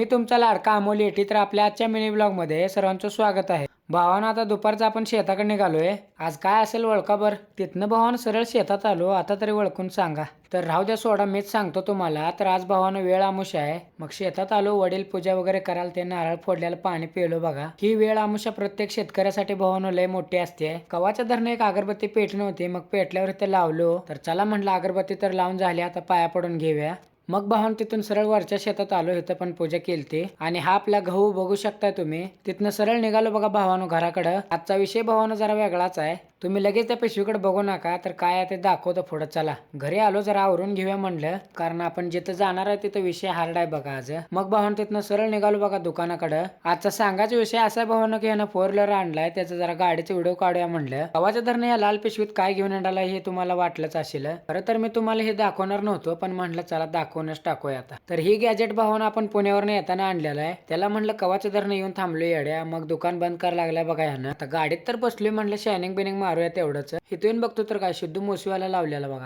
मी तुमचा लाडका अमोल येटी तर आपल्या आजच्या मिनी ब्लॉगमध्ये सर्वांचं स्वागत आहे. भावानं आता दुपारचं आपण शेताकडे निघालोय. आज काय असेल ओळखा बर तिथनं भावानं सरळ शेतात आलो. आता तरी वळकून सांगा. तर राहू द्या सोडा मीच सांगतो तुम्हाला. तर आज भावानं वेळ आमुष आहे. मग शेतात आलो वडील पूजा वगैरे करायला ते नारळ फोडल्याला पाणी पिलो बघा. ही वेळ आमुषा प्रत्येक शेतकऱ्यासाठी भावानं लय मोठी असते. कवाच्या धरणं एक अगरबत्ती पेटली होती. मग पेटल्यावर ते लावलो. तर चला म्हटलं अगरबत्ती तर लावून झाली आता पाया पडून घेऊया. मग भावान तिथून सरळ वरच्या शेतात आलो इथं पण पूजा केली केलती. आणि हा आपला गहू बघू शकताय तुम्ही. तिथनं सरळ निघालो बघा भावानो घराकडं. आजचा विषय भावानो जरा वेगळाच आहे. तुम्ही लगेच त्या पिशवीकडे बघू नका तर काय आहे ते दाखवतो पुढं. चला घरी आलो जरा आवरून घेऊया म्हणलं. कारण आपण जिथं जाणार आहे तिथं विषय हार्ड आहे बघा आज. मग भावान तिथनं सरळ निघालो बघा दुकानाकडं. आजचा सांगायचा विषय असा भावानं की यानं फोर व्हीलर आणलाय त्याचा जरा गाडीचा व्हिडिओ काढूया म्हणलं. आवाच्या धरणं या लाल पिशवीत काय घेऊन येणार हे तुम्हाला वाटलंच असेल. खरं तर मी तुम्हाला हे दाखवणार नव्हतो पण म्हणलं चला दाखव विकूनच टाकूया आता. तर ही गॅजेट भावना आपण पुण्यावरनं येताना आणलेलं आहे. त्याला म्हणलं कवाच धरणं येऊन थांबलो येड्या. मग दुकान बंद करा लागलं बघा ह्यानं. आता गाडीत तर बसलोय म्हणलं शायनिंग बिनिंग मारूया तेवढंच. इथून बघतो तर काय शुद्ध मोसीवाला लावलेला बघा.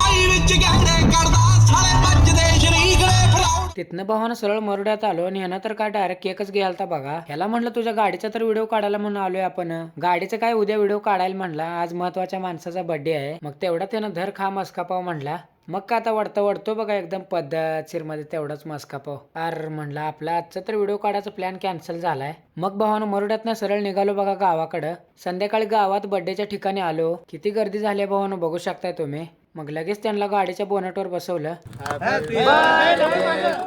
तिथनं भावानं सरळ मरुड्यात आलो आणि ह्यानं तर काय डायरेक्ट केकच तर बघा. ह्याला म्हणलं तुझ्या गाडीचा तर व्हिडिओ काढायला म्हणून आलोय आपण. गाडीचं काय उद्या व्हिडिओ काढायला म्हणला. आज महत्त्वाच्या माणसाचा बर्थडे आहे. मग तेवढा त्यानं धर खा मस्का पाव म्हणला. मग का आता वडता वडतो बघा एकदम पद्धतशीरमध्ये तेवढाच मस्का पाव अर म्हणला आपला आजचा तर व्हिडिओ काढायचा प्लॅन कॅन्सल झालाय. मग भावानं मरुड्यातनं सरळ निघालो बघा गावाकडं. संध्याकाळी गावात बर्थडेच्या ठिकाणी आलो. किती गर्दी झाली आहे भावानं बघू शकताय तुम्ही. मग लगेच त्यांना गाडीच्या बोनटवर बसवलं.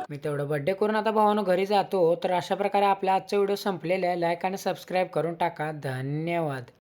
मी तेवढं बर्थडे करून आता भावानं घरी जातो. तर अशा प्रकारे आपला आजचा व्हिडिओ संपलेला आहे. लाईक आणि सबस्क्राईब करून टाका. धन्यवाद.